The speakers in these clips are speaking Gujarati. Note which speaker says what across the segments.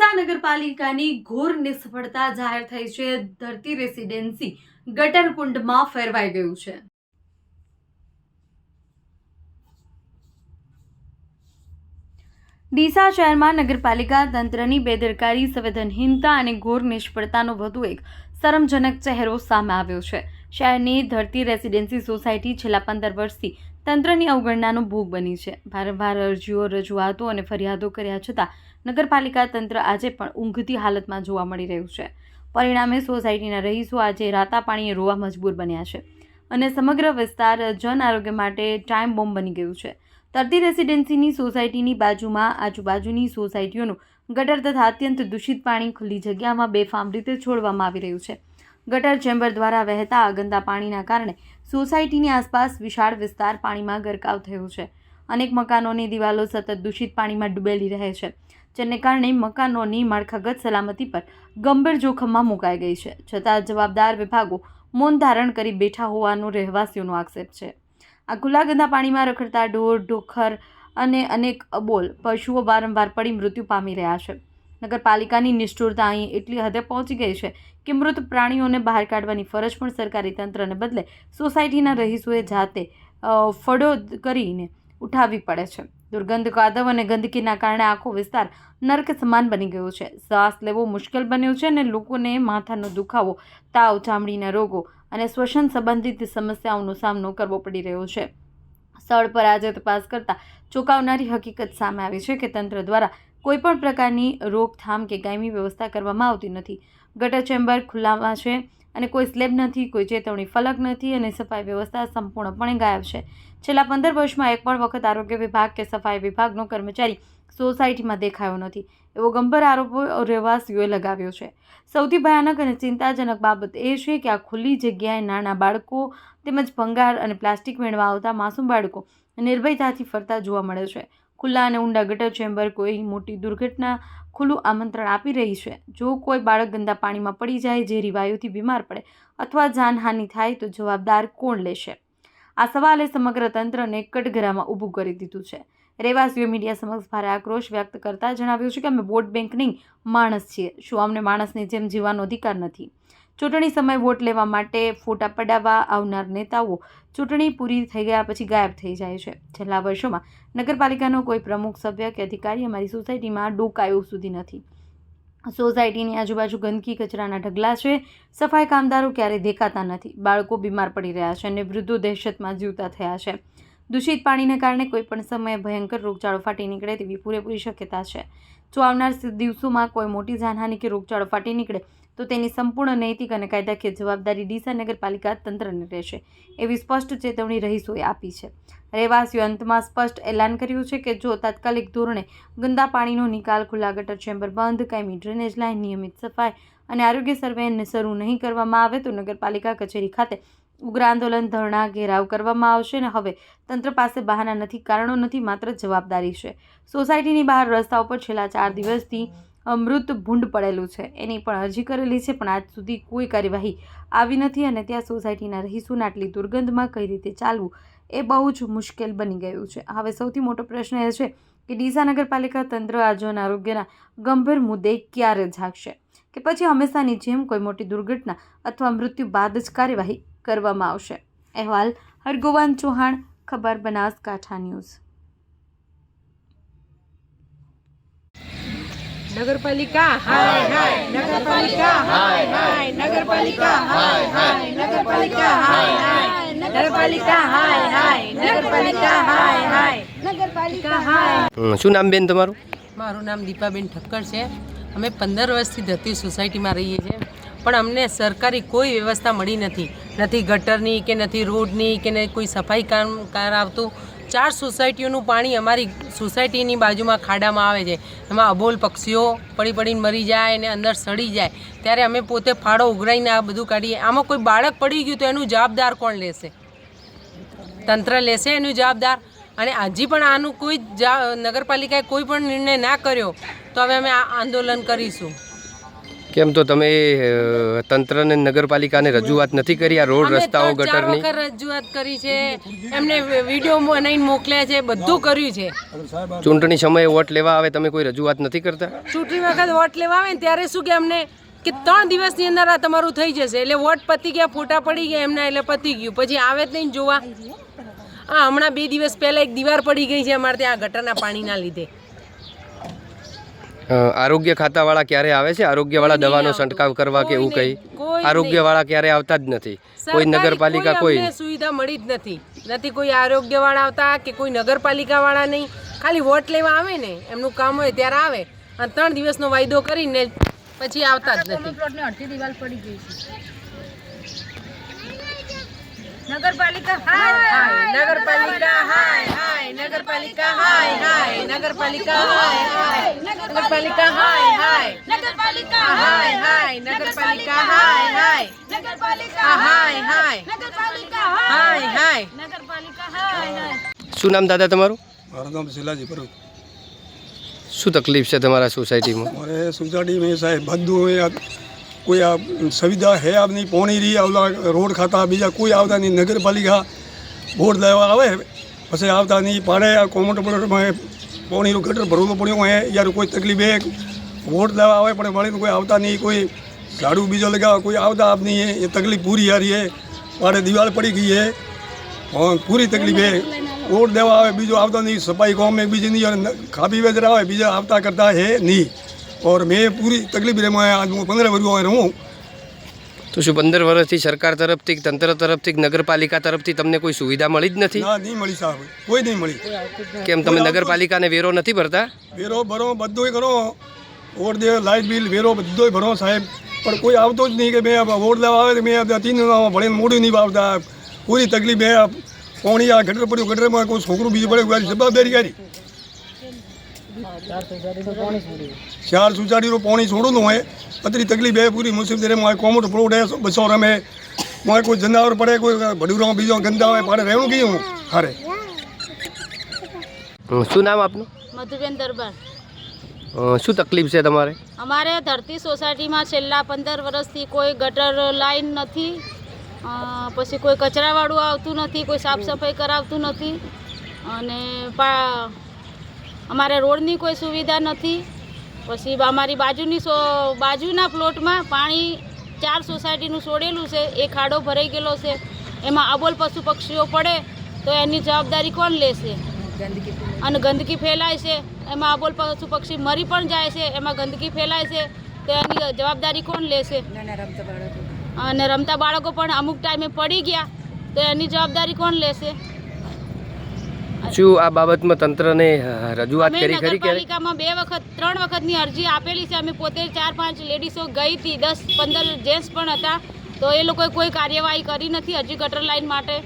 Speaker 1: ડીસા નગરપાલિકાની ઘોર નિષ્ફળતા જાહેર થઈ છે. ધરતી રેસિડેન્સી ગટરકુંડમાં ફેરવાઈ ગયું છે. ડીસા શહેરમાં નગરપાલિકા તંત્રની બેદરકારી, સંવેદનહીનતા અને ઘોર નિષ્ફળતાનો વધુ એક શરમજનક ચહેરો સામે આવ્યો છે. શહેરની ધરતી રેસિડેન્સી સોસાયટી છેલ્લા પંદર વર્ષથી તંત્રની અવગણનાનો ભોગ બની છે. વારંવાર અરજીઓ, રજૂઆતો અને ફરિયાદો કર્યા છતાં નગરપાલિકા તંત્ર આજે પણ ઊંઘતી હાલતમાં જોવા મળી રહ્યું છે. પરિણામે સોસાયટીના રહીશો આજે રાતા પાણીએ રોવા મજબૂર બન્યા છે અને સમગ્ર વિસ્તાર જન આરોગ્ય માટે ટાઈમ બોમ્બ બની ગયું છે. તરતી રેસિડેન્સીની સોસાયટીની બાજુમાં આજુબાજુની સોસાયટીઓનું ગટર તથા અત્યંત દૂષિત પાણી ખુલ્લી જગ્યામાં બેફામ રીતે છોડવામાં આવી રહ્યું છે. ગટર ચેમ્બર દ્વારા વહેતા ગંદા પાણીના કારણે સોસાયટીની આસપાસ વિશાળ વિસ્તાર પાણીમાં ગરકાવ થયો છે. અનેક મકાનોની દિવાલો સતત દૂષિત પાણીમાં ડૂબેલી રહે છે, જેને કારણે મકાનોની માળખાગત સલામતી પર ગંભીર જોખમમાં મુકાઈ ગઈ છે. છતાં જવાબદાર વિભાગો મૌન ધારણ કરી બેઠા હોવાનો રહેવાસીઓનો આક્ષેપ છે. આ ખુલ્લા ગંદા પાણીમાં રખડતા ઢોર, ઢોખર અને અનેક અબોલ પશુઓ વારંવાર પડી મૃત્યુ પામી રહ્યા છે. નગરપાલિકાની નિષ્ઠુરતા અહીં એટલી હદે પહોંચી ગઈ છે કે મૃત પ્રાણીઓને બહાર કાઢવાની ફરજ પણ સરકારી તંત્રને બદલે સોસાયટીના રહીશોએ જાતે ફડો કરીને ઉઠાવવી પડે છે. દુર્ગંધ કાદવ અને ગંદકીના કારણે આખો વિસ્તાર નર્ક સમાન બની ગયો છે. શ્વાસ લેવો મુશ્કેલ બન્યો છે અને લોકોને માથાનો દુખાવો, તાવ, ચામડીના રોગો અને શ્વસન સંબંધિત સમસ્યાઓનો સામનો કરવો પડી રહ્યો છે. સ્થળ પર આજે તપાસ કરતા ચોંકાવનારી હકીકત સામે આવી છે કે તંત્ર દ્વારા કોઈપણ પ્રકારની રોકથામ કે કાયમી વ્યવસ્થા કરવામાં આવતી નથી. ગટર ચેમ્બર ખુલ્લામાં છે અને કોઈ સ્લેબ નથી, કોઈ ચેતવણી ફલક નથી અને સફાઈ વ્યવસ્થા સંપૂર્ણપણે ગાયબ છે. છેલ્લા પંદર વર્ષમાં એક પણ વખત આરોગ્ય વિભાગ કે સફાઈ વિભાગનો કર્મચારી સોસાયટીમાં દેખાયો નથી, એવો ગંભીર આરોપો રહેવાસીઓએ લગાવ્યો છે. સૌથી ભયાનક અને ચિંતાજનક બાબત એ છે કે આ ખુલ્લી જગ્યાએ નાના બાળકો તેમજ ભંગાર અને પ્લાસ્ટિક મેળવા આવતા માસૂમ બાળકો નિર્ભયતાથી ફરતા જોવા મળે છે. ખુલ્લા અને ઊંડા ગટર ચેમ્બર કોઈ મોટી દુર્ઘટના, ખુલ્લું આમંત્રણ આપી રહી છે. જો કોઈ બાળક ગંદા પાણીમાં પડી જાય, ઝેરી વાયુથી બીમાર પડે અથવા જાનહાનિ થાય, તો જવાબદાર કોણ લેશે? આ સવાલે સમગ્ર તંત્રને કટઘરામાં ઊભું કરી દીધું છે. રહેવાસીઓ મીડિયા સમક્ષ ભારે આક્રોશ વ્યક્ત કરતા જણાવ્યું છે કે અમે વોટ બેંક નહીં માણસ છીએ. શું અમને માણસની જેમ જીવવાનો અધિકાર નથી? ચૂંટણી સમયે વોટ લેવા માટે ફોટા પડાવવા આવનાર નેતાઓ ચૂંટણી પૂરી થઈ ગયા પછી ગાયબ થઈ જાય છે. છેલ્લા વર્ષોમાં નગરપાલિકાનો કોઈ પ્રમુખ સભ્ય કે અધિકારી અમારી સોસાયટીમાં ડોકાયો સુધી નથી. સોસાયટીની આજુબાજુ ગંદકી, કચરાના ઢગલા છે. સફાઈ કામદારો ક્યારેય દેખાતા નથી. બાળકો બીમાર પડી રહ્યા છે અને વૃદ્ધો દહેશતમાં જીવતા થયા છે. દૂષિત પાણીને કારણે કોઈપણ સમયે ભયંકર રોગચાળો ફાટી નીકળે તેવી પૂરેપૂરી શક્યતા છે. જો આવનાર દિવસોમાં કોઈ મોટી જાનહાનિ કે રોગચાળો ફાટી નીકળે તો તેની સંપૂર્ણ નૈતિક અને કાયદાકીય જવાબદારી ડીસા નગરપાલિકા તંત્રને રહેશે. એવી સ્પષ્ટ ચેતવણી રહીશોએ આપી છે. રહેવાસીઓ અંતમાં સ્પષ્ટ એલાન કર્યું છે કે જો તાત્કાલિક ધોરણે ગંદા પાણીનો નિકાલ ખુલ્લા ગટર ચેમ્બર બંધ, કાયમી ડ્રેનેજ લાઇન, નિયમિત સફાઈ અને આરોગ્ય સર્વેને શરૂ નહીં કરવામાં આવે તો નગરપાલિકા કચેરી ખાતે ઉગ્ર આંદોલન, ધરણા, ઘેરાવ કરવામાં આવશે અને હવે તંત્ર પાસે બહાના નથી, કારણો નથી, માત્ર જવાબદારી છે. સોસાયટીની બહાર રસ્તા ઉપર છેલ્લા ચાર દિવસથી મૃત ભૂંડ પડેલું છે. એની પણ અરજી કરેલી છે, પણ આજ સુધી કોઈ કાર્યવાહી આવી નથી અને ત્યાં સોસાયટીના રહીશોને આટલી દુર્ગંધમાં કઈ રીતે ચાલવું એ બહુ જ મુશ્કેલ બની ગયું છે. હવે સૌથી મોટો પ્રશ્ન એ છે કે ડીસા નગરપાલિકા તંત્ર આજોના આરોગ્યના ગંભીર મુદ્દે ક્યારે જાગશે? કે પછી હંમેશાની જેમ કોઈ મોટી દુર્ઘટના અથવા મૃત્યુ બાદ જ કાર્યવાહી કરવામાં આવશે? અહેવાલ હરગોવાન ચૌહાણ, ખબર બનાસકાંઠા ન્યૂઝ.
Speaker 2: નગરપાલિકા હાય હાય નગરપાલિકા હાય હાય નગરપાલિકા હાય હાય નગરપાલિકા હાય હાય નગરપાલિકા હાય હાય નગરપાલિકા હાય હાય નગરપાલિકા હાય.
Speaker 3: શું નામ બેન તમારું?
Speaker 2: મારું નામ દીપાબેન ઠક્કર છે. અમે પંદર વર્ષથી ધરતી સોસાયટીમાં રહીએ છીએ. પણ અમને સરકારી કોઈ વ્યવસ્થા મળી નથી. નથી ગટરની કે નથી રોડની કે નહીં કોઈ સફાઈ કામ કાર આવતું. ચાર સોસાયટીઓનું પાણી અમારી સોસાયટીની બાજુમાં ખાડામાં આવે છે. એમાં અબોલ પક્ષીઓ પડી પડીને મરી જાય અને અંદર સડી જાય. ત્યારે અમે પોતે ફાળો ઉઘરાઈને આ બધું કાઢીએ. આમાં કોઈ બાળક પડી ગયું તો એનું જવાબદાર કોણ લેશે? તંત્ર લેશે એનું જવાબદાર? અને હજી પણ આનું કોઈ નગરપાલિકાએ કોઈ પણ નિર્ણય ના કર્યો તો હવે અમે આ આંદોલન કરીશું.
Speaker 3: કેમ તો તમે તંત્રને નગરપાલિકાને રજૂઆત નથી કરી આ રોડ રસ્તાઓ
Speaker 2: ગટર
Speaker 3: ગટરની?
Speaker 2: રજૂઆત કરી છે. એમને વીડિયો બનાવીને મોકલ્યા છે બધું કર્યું છે.
Speaker 3: ચૂંટણી સમયે વોટ લેવા આવે તમે કોઈ રજૂઆત નથી કરતા?
Speaker 2: ચૂંટણી વખત વોટ લેવા આવે ને ત્યારે શું કે અમને કે ત્રણ દિવસની અંદર આ તમારું થઈ જશે. એટલે વોટ પતી ગયા ફોટા પડી ગયા એમના એટલે પતી ગયું. પછી આવે જ નહીં જોવા. હા હમણાં બે દિવસ પહેલા એક દીવાર પડી ગઈ છે અમારે ત્યાં ગટરના પાણીના લીધે.
Speaker 3: આરોગ્ય ખાતાવાળા ક્યારે આવે છે? આરોગ્યવાળા દવાનો છંટકાવ કરવા કે એવું
Speaker 2: કઈ
Speaker 3: આરોગ્યવાળા ક્યારે આવતા જ નથી? કોઈ નગરપાલિકા કોઈ
Speaker 2: સુવિધા મળી જ નથી. નથી કોઈ આરોગ્ય વાળા આવતા કે કોઈ નગરપાલિકા વાળા નહીં. ખાલી વોટ લેવા આવે ને એમનું કામ હોય ત્યારે આવે. અને ત્રણ દિવસનો વાયદો કરીને પછી આવતા જ નથી. હાય નગરપાલિકા હાય હાય નગરપાલિકા હાય હાય નગરપાલિકા હાય હાય નગરપાલિકા હાય હાય નગરપાલિકા હાય હાય નગરપાલિકા હાય હાય નગરપાલિકા હાય હાય નગરપાલિકા હાય હાય
Speaker 3: શું નામ દાદા તમારું
Speaker 4: મારું નામ શિલાજી ભરૂચ
Speaker 3: શું તકલીફ છે તમારા સોસાયટીમાં
Speaker 4: મારે સોસાયટી में સાહેબ બધું कोई आ सुविधा है आप नहीं पानी रही अवला रोड खाता बीजा कोई आता नहीं नगर पालिका वोट लेवा पे आता नहीं पाड़े कॉमेंट बोर्ड में पानी गटर भरव पड़ो है यार कोई तकलीफ़ है वोट लेवा पर मैं कोई आता नहीं कोई झाड़ू बीजो लगा कोई आता आप नहीं है तकलीफ़ पूरी आ रही है पाड़े दीवार पड़ी गई है और पूरी तकलीफ़ है वोट देवा बीजो आवता नहीं सफ़ाई गाँव में बीजे नहीं खा पी वेजरा बीजा आवता करता है नहीं और मैं पूरी तकलीफ रे मैं आज હું પંદર વર્ષ હોય રહું
Speaker 3: તો શું પંદર વર્ષથી સરકાર તરફથી કે તંત્ર તરફથી કે નગરપાલિકા તરફથી તમને કોઈ સુવિધા મળી જ નથી
Speaker 4: ના નહીં મળી સાહેબ કોઈ નહીં મળી
Speaker 3: કેમ તમે નગરપાલિકાને વેરો નથી ભરતા
Speaker 4: વેરો ભરો બધોય કરો વોટ દે લાઇટ બિલ વેરો બધોય ભરો સાહેબ પણ કોઈ આવતો જ નહીં કે મેં વોટ લેવા આવે તો મેં તીન ભણીને મોઢું નહીં આવતા પૂરી તકલીફ હે પોણી આ ગટર પડ્યું ગટરમાં કોઈ છોકરું બીજું પડે કોઈ જવાબદારી કરી ચાર સુચાડીનું પાણી છોડું નું હોય. અત્રી તકલીફ હે પૂરી મુસીબત રે મારે કોમોટ પ્લોટ હે બસો રમે. મારે કોઈ જનાવર પડે કોઈ ભડુરામાં બીજો ગંદા હોય પાડે રહેવું કયું હારે.
Speaker 3: શું નામ આપનું?
Speaker 5: મધુબેન દરબાર.
Speaker 3: શું તકલીફ છે તમારે?
Speaker 5: અમારે ધરતી સોસાયટીમાં છેલ્લા પંદર વર્ષથી કોઈ ગટર લાઈન નથી. પછી કોઈ કચરાવાળું આવતું નથી કોઈ સાફ સફાઈ કરાવતું નથી. અને પા અમારે રોડની કોઈ સુવિધા નથી. પછી અમારી બાજુની સો બાજુના પ્લોટમાં પાણી ચાર સોસાયટીનું છોડેલું છે એ ખાડો ભરાઈ ગયેલો છે. એમાં અબોલ પશુ પક્ષીઓ પડે તો એની જવાબદારી કોણ લેશે? અને ગંદકી ફેલાય છે એમાં અબોલ પશુ પક્ષી મરી પણ જાય છે એમાં ગંદકી ફેલાય છે તો એની જવાબદારી કોણ લેશે? અને રમતા બાળકો પણ અમુક ટાઈમે પડી ગયા તો એની જવાબદારી કોણ લેશે?
Speaker 3: શું આ બાબતમાં તંત્રને રજૂઆત કરી ખરી
Speaker 5: નગરપાલિકામાં બે વખત ત્રણ વખતની અરજી આપેલી છે. અમે પોતે ચાર પાંચ લેડીઝો ગઈ હતી દસ પંદર જેન્ટ્સ પણ હતા. તો એ લોકોએ કોઈ કાર્યવાહી કરી નથી હજી ગટર લાઈન માટે.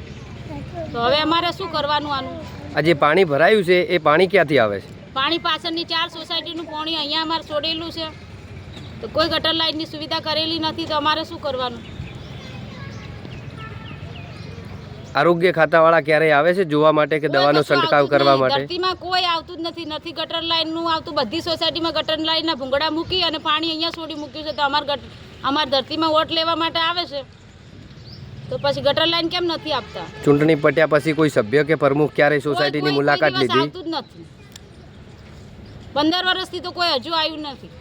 Speaker 5: તો હવે અમારે શું કરવાનું આનું?
Speaker 3: આ જે પાણી ભરાયું છે એ પાણી ક્યાંથી આવે છે?
Speaker 5: પાણી પાછળની ચાર સોસાયટીનું પાણી અહીંયા અમારે છોડેલું છે. તો કોઈ ગટર લાઇનની સુવિધા કરેલી નથી તો અમારે શું કરવાનું?
Speaker 3: આરોગ્ય ખાતાવાળા ક્યારે આવે છે જોવા માટે કે દવાનો છંટકાવ કરવા માટે?
Speaker 5: ધરતીમાં કોઈ આવતું જ નથી. નથી ગટર લાઇનનું આવતું. બધી સોસાયટીમાં ગટર લાઇનના ભૂંગળા મૂકી અને પાણી અહીંયા છોડી મૂક્યું છે. તો અમાર ગટ અમાર ધરતીમાં વોટ લેવા માટે આવે છે? તો પછી ગટર લાઈન કેમ નથી આપતા?
Speaker 3: ચૂંટણી પટ્યા પછી કોઈ સભ્ય કે પ્રમુખ ક્યારે સોસાયટીની મુલાકાત લીધી?
Speaker 5: આવતું જ નથી. પંદર વર્ષથી તો કોઈ હજુ આવ્યું નથી.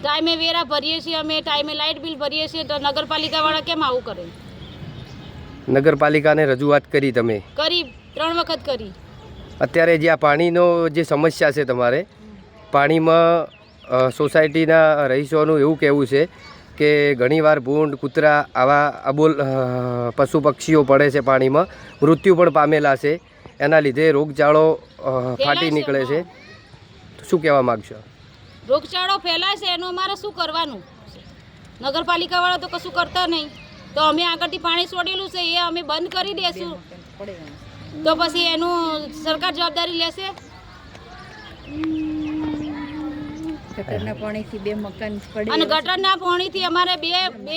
Speaker 5: ટાઈમે વેરા ભરીએ છીએ અમે ટાઈમે લાઇટ બિલ ભરીએ છીએ તો નગરપાલિકાવાળા કેમ આવું કરે?
Speaker 3: નગરપાલિકાને રજૂઆત કરી તમે?
Speaker 5: કરી ત્રણ વખત કરી.
Speaker 3: અત્યારે જે આ પાણીનો જે સમસ્યા છે તમારે પાણીમાં સોસાયટીના રહીશોનું એવું કહેવું છે કે ઘણીવાર ભૂંડ કૂતરા આવા અબોલ પશુ પક્ષીઓ પડે છે પાણીમાં. મૃત્યુ પણ પામેલા છે. એના લીધે રોગચાળો ફાટી નીકળે છે. શું કહેવા માગશો?
Speaker 5: રોગચાળો ફેલાય છે એનું અમારે શું કરવાનું? નગરપાલિકાવાળા તો કશું કરતા નહીં. તો અમે આગળથી પાણી છોડેલું છે એ અમે બંધ કરી દેશું. તો પછી એનું સરકાર જવાબદારી લેશે?
Speaker 6: ગટરના પાણીથી બે મકાન પડે
Speaker 5: અને ગટરના પાણીથી અમારે બે બે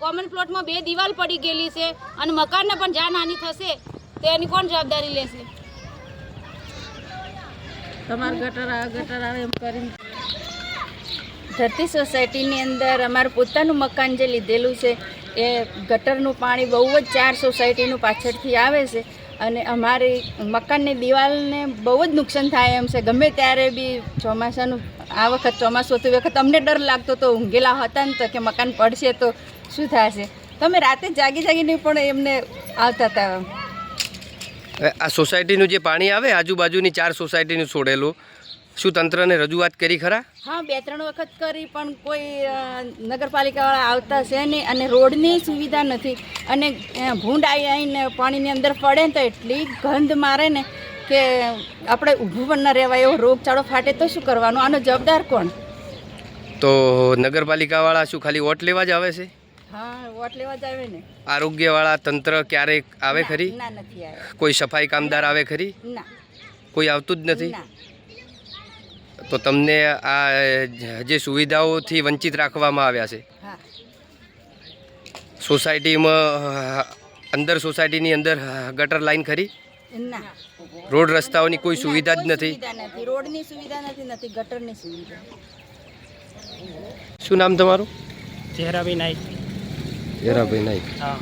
Speaker 5: કોમન પ્લોટમાં બે દિવાલ પડી ગયેલી છે અને મકાનને પણ જાનહાનિ થશે તો એની કોણ જવાબદારી લેશે?
Speaker 6: તમારે ગટર આવે ગટર આવે એમ કરીને. ધરતી સોસાયટીની અંદર અમારું પોતાનું મકાન જે લીધેલું છે એ ગટરનું પાણી બહુ જ ચાર સોસાયટીનું પાછળથી આવે છે અને અમારી મકાનની દિવાલને બહુ જ નુકસાન થાય એમ છે. ગમે ત્યારે બી ચોમાસાનું, આ વખત ચોમાસું હતું વખત અમને ડર લાગતો તો ઊંઘેલા હતા ને તો કે મકાન પડશે તો શું થશે? તમે રાતે જાગી જાગીને પણ એમને આવતા હતા.
Speaker 3: આ સોસાયટીનું જે પાણી આવે, આજુબાજુની ચાર સોસાયટીનું છોડેલું શું તંત્રને રજૂઆત કરી ખરા?
Speaker 6: હા બે ત્રણ વખત કરી પણ કોઈ નગરપાલિકાવાળા આવતા છે નહીં અને રોડની સુવિધા નથી. અને ભૂંડ આવી આવીને પાણીની અંદર પડે ને તો એટલી ગંધ મારે ને કે આપણે ઊભું પણ ન રહેવાય એવો રોગચાળો ફાટે તો શું કરવાનું? આનો જવાબદાર કોણ?
Speaker 3: તો નગરપાલિકાવાળા શું ખાલી વોટ લેવા જ આવે છે?
Speaker 6: હા વોટ લેવા જ આવે ને.
Speaker 3: આરોગ્યવાળા તંત્ર ક્યારેક આવે ખરી? કોઈ સફાઈ કામદાર આવે ખરી? કોઈ આવતું જ નથી?
Speaker 6: ના.
Speaker 3: તો તમને આ જે સુવિધાઓથી વંચિત રાખવામાં આવ્યા છે. સોસાયટીમાં અંદર સોસાયટીની અંદર ગટર લાઈન ખરી? રોડ રસ્તાઓની કોઈ સુવિધા જ નથી?
Speaker 6: રોડની સુવિધા નથી નથી ગટરની સુવિધા.
Speaker 3: શું નામ તમારું?
Speaker 7: ચહેરાભાઈ નાઈક.
Speaker 3: ચહેરાભાઈ નાઈક.
Speaker 7: હા.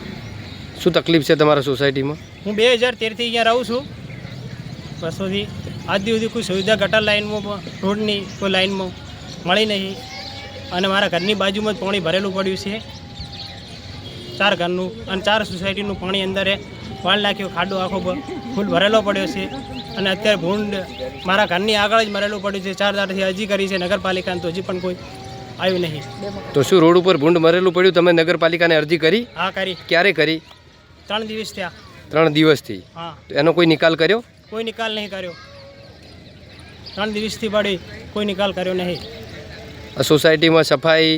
Speaker 3: શું તકલીફ છે તમારા સોસાયટીમાં?
Speaker 7: હું બે હજાર તેરથી અહીંયા રહું છું. વર્ષોથી આજ દી સુધી કોઈ સુવિધા ગટર લાઇનમાં પણ રોડની કોઈ લાઇનમાં મળી નહીં. અને મારા ઘરની બાજુમાં જ પાણી ભરેલું પડ્યું છે. ચાર ઘરનું અને ચાર સોસાયટીનું પાણી અંદર વાળ નાખ્યો ખાડો આખો ફૂલ ભરેલો પડ્યો છે. અને અત્યારે ભૂંડ મારા ઘરની આગળ જ મરેલું પડ્યું છે. ચાર દાડાથી અરજી કરી છે નગરપાલિકાને તો હજી પણ કોઈ આવ્યું નહીં.
Speaker 3: તો શું રોડ ઉપર ભૂંડ મરેલું પડ્યું? તમે નગરપાલિકાને અરજી કરી?
Speaker 7: હા કરી.
Speaker 3: ક્યારે કરી?
Speaker 7: ત્રણ દિવસ થયા.
Speaker 3: ત્રણ દિવસથી?
Speaker 7: હા.
Speaker 3: એનો કોઈ નિકાલ કર્યો?
Speaker 7: કોઈ નિકાલ નહીં કર્યો. ત્રણ દિવસથી પડી કોઈ નિકાલ કર્યો નહીં.
Speaker 3: આ સોસાયટીમાં સફાઈ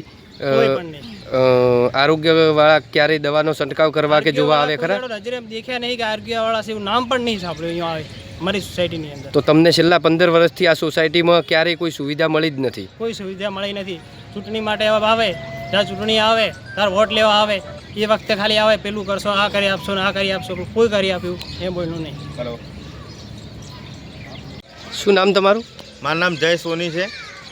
Speaker 3: આરોગ્યવાળા ક્યારેય દવાનો છંટકાવ કરવા કે જોવા આવે ખરા?
Speaker 7: નજરે દેખ્યા નહીં કે આરોગ્યવાળા છે એવું નામ પણ નહીં સાંભળ્યું અહીંયા આવે મારી સોસાયટીની અંદર.
Speaker 3: તો તમને છેલ્લા પંદર વર્ષથી આ સોસાયટીમાં ક્યારેય કોઈ સુવિધા મળી જ નથી?
Speaker 7: કોઈ સુવિધા મળી નથી. ચૂંટણી માટે હવે આવે જ્યાં ચૂંટણી આવે ત્યારે વોટ લેવા આવે એ વખતે ખાલી આવે પેલું કરશો આ કરી આપશો ને આ કરી આપશો કોઈ કરી આપ્યું એ બોલ્યું નહીં.
Speaker 3: શું નામ તમારું?
Speaker 8: મારું નામ જય સોની છે.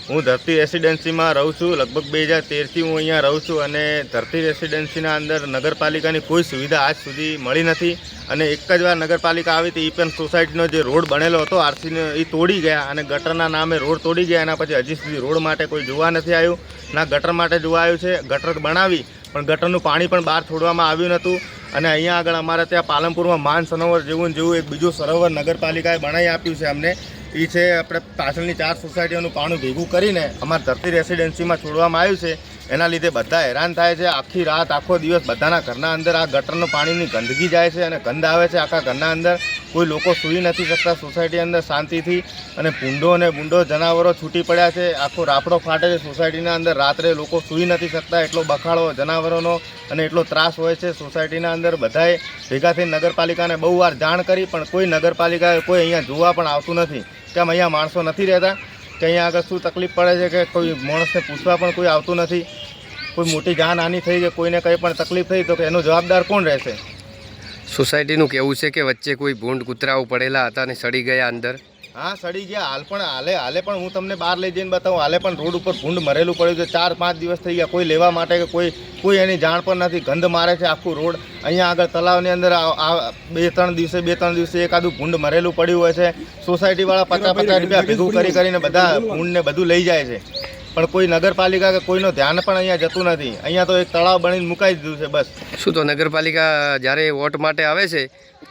Speaker 8: હું ધરતી રેસિડેન્સીમાં રહું છું. લગભગ બે હજાર તેરથી હું અહીંયા રહું છું અને ધરતી રેસિડેન્સીના અંદર નગરપાલિકાની કોઈ સુવિધા આજ સુધી મળી નથી. અને એક જ વાર નગરપાલિકા આવી હતી ઈપેન સોસાયટીનો જે રોડ બનેલો હતો, આરસીનો એ તોડી ગયા અને ગટરના નામે રોડ તોડી ગયા. એના પછી હજી સુધી રોડ માટે કોઈ જોવા નથી આવ્યું. ના, ગટર માટે જોવા આવ્યું છે. ગટર બનાવી, પણ ગટરનું પાણી પણ બહાર છોડવામાં આવ્યું નહોતું. અને અહીંયા આગળ અમારે ત્યાં પાલનપુરમાં માન સરોવર જેવું જેવું એક બીજું સરોવર નગરપાલિકાએ બનાવી આપ્યું છે અમને. એ છે આપણે પાછળની ચાર સોસાયટીઓનું પાણી ભેગું કરીને અમારા ધરતી રેસિડેન્સીમાં છોડવામાં આવ્યું છે. એના લીધે બધા હેરાન થાય છે. આખી રાત, આખો દિવસ બધાના ઘરના અંદર આ ગટરનું પાણીની ગંદકી જાય છે અને ગંધ આવે છે આખા ઘરના અંદર. કોઈ લોકો સૂઈ નથી શકતા. સોસાયટી અંદર શાંતિથી અને ભૂંડો અને બુંડો જનાવરો છૂટી પડ્યા છે. આખો રાફડો ફાટે છે સોસાયટીના અંદર. રાત્રે લોકો સૂઈ નથી શકતા. એટલો બખાડો જનાવરોનો અને એટલો ત્રાસ હોય છે સોસાયટીના અંદર. બધાએ ભેગા થઈને નગરપાલિકાને બહુ વાર જાણ કરી, પણ કોઈ નગરપાલિકા કોઈ અહીંયા જોવા પણ આવતું નથી. કેમ અહીંયા માણસો નથી રહેતા, કે અહીંયા આગળ શું તકલીફ પડે છે કે કોઈ માણસને પૂછવા પણ કોઈ આવતું નથી. કોઈ મોટી જાનહાનિ થઈ કે કોઈને કંઈ પણ તકલીફ થઈ તો કે એનો જવાબદાર કોણ રહેશે?
Speaker 3: સોસાયટીનું કહેવું છે કે વચ્ચે કોઈ ભૂંડ કૂતરાઓ પડેલા હતા અને સડી ગયા અંદર?
Speaker 8: હા, સડી ગયા. હાલ પણ, હાલે હાલે પણ હું તમને બહાર લઈ જઈને બતાવું. હાલે પણ રોડ ઉપર ભૂંડ મરેલું પડ્યું છે. ચાર, પાંચ દિવસ થઈ ગયા. કોઈ લેવા માટે કે કોઈ કોઈ એની જાણ પણ નથી. ગંધ મારે છે આખું રોડ. અહીંયા આગળ તલાવની અંદર આ બે, ત્રણ દિવસે, બે, ત્રણ દિવસે એકાદું ભૂંડ મરેલું પડ્યું હોય છે. સોસાયટીવાળા પચાસ પચાસ રૂપિયા ભેગું કરી, કરીને બધા ભૂંડને બધું લઈ જાય છે. પણ કોઈ નગરપાલિકા કે કોઈનો ધ્યાન પણ અહીંયા જતું નથી. અહીંયા તો એક તળાવ બનીને મુકાઈ દીધું છે બસ.
Speaker 3: શું તો નગરપાલિકા જ્યારે વોટ માટે આવે છે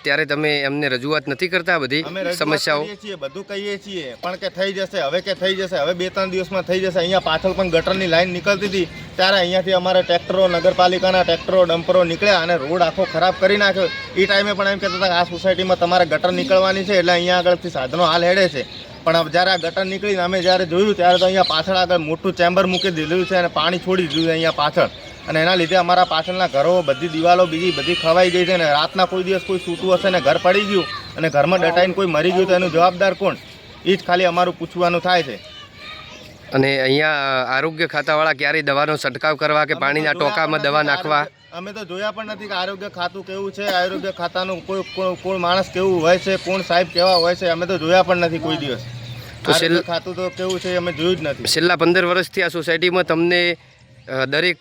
Speaker 3: ત્યારે તમે એમને રજૂઆત નથી કરતા બધી સમસ્યાઓ?
Speaker 8: છીએ બધું કહીએ છીએ. પણ કે થઈ જશે હવે કે થઈ જશે હવે બે ત્રણ દિવસમાં થઈ જશે. અહીંયા પાછળ પણ ગટરની લાઈન નીકળતી હતી. ત્યારે અહીંયાથી અમારે ટ્રેક્ટરો, નગરપાલિકાના ટ્રેક્ટરો, ડમ્પરો નીકળ્યા અને રોડ આખો ખરાબ કરી નાખ્યો. એ ટાઈમે પણ એમ કહેતા હતા કે આ સોસાયટીમાં તમારે ગટર નીકળવાની છે એટલે અહીંયા આગળથી સાધનો હાલ હેડે છે. પણ જ્યારે આ ગટર નીકળીને અમે જ્યારે જોયું ત્યારે તો અહીંયા પાછળ આગળ મોટું ચેમ્બર મૂકી દીધું છે અને પાણી છોડી દીધું છે અહીંયા પાછળ. અને એના લીધે અમારા પાછળના ઘરો, બધી દિવાલો બીજી બધી ખવાઈ ગઈ છે અને રાતના કોઈ દિવસ કોઈ સૂતું હશે ને ઘર પડી ગયું અને ઘરમાં ડટાઈને કોઈ મરી ગયું તો એનું જવાબદાર કોણ? એ જ ખાલી અમારું પૂછવાનું થાય છે.
Speaker 3: અને અહીંયા આરોગ્ય ખાતાવાળા ક્યારેય દવાનો છંટકાવ કરવા કે પાણીના ટોકામાં દવા નાખવા?
Speaker 8: અમે તો જોયા પણ નથી કે આરોગ્ય ખાતું કેવું છે આરોગ્ય ખાતાનું કોઈ કોણ માણસ કેવું હોય છે કોણ સાહેબ કેવા હોય છે અમે તો જોયા પણ નથી કોઈ દિવસ.
Speaker 3: તો છેલ્લ-
Speaker 8: ખાતું તો કેવું છે અમે જોયું જ નથી.
Speaker 3: છેલ્લા પંદર વર્ષથી આ સોસાયટીમાં તમને દરેક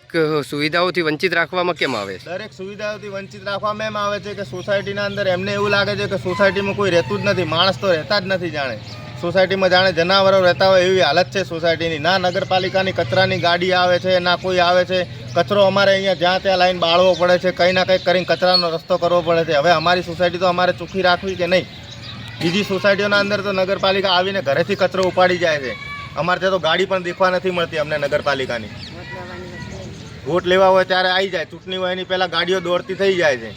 Speaker 3: સુવિધાઓથી વંચિત રાખવામાં કેમ આવે છે?
Speaker 8: દરેક સુવિધાઓથી વંચિત રાખવામાં એમ આવે છે કે સોસાયટીના અંદર એમને એવું લાગે છે કે સોસાયટીમાં કોઈ રહેતું જ નથી માણસ તો રહેતા જ નથી જાણે. સોસાયટીમાં જાણે જનાવરો રહેતા હોય એવી હાલત છે સોસાયટીની. ના નગરપાલિકાની કચરાની ગાડી આવે છે ના કોઈ આવે છે. કચરો અમારે અહીંયા જ્યાં ત્યાં લાઈન બાળવો પડે છે કંઈ ના કંઈક કરીને કચરાનો રસ્તો કરવો પડે છે. હવે અમારી સોસાયટી તો અમારે ચોખ્ખી રાખવી કે નહીં? બીજી સોસાયટીઓના અંદર તો નગરપાલિકા આવીને ઘરેથી કચરો ઉપાડી જાય છે. અમારે ત્યાં તો ગાડી પણ દેખવા નથી મળતી અમને નગરપાલિકાની. વોટ લેવા હોય ત્યારે આવી જાય. ચૂંટણી હોય એની પહેલાં ગાડીઓ દોડતી થઈ જાય છે.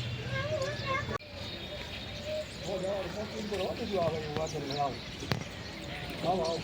Speaker 8: Hello.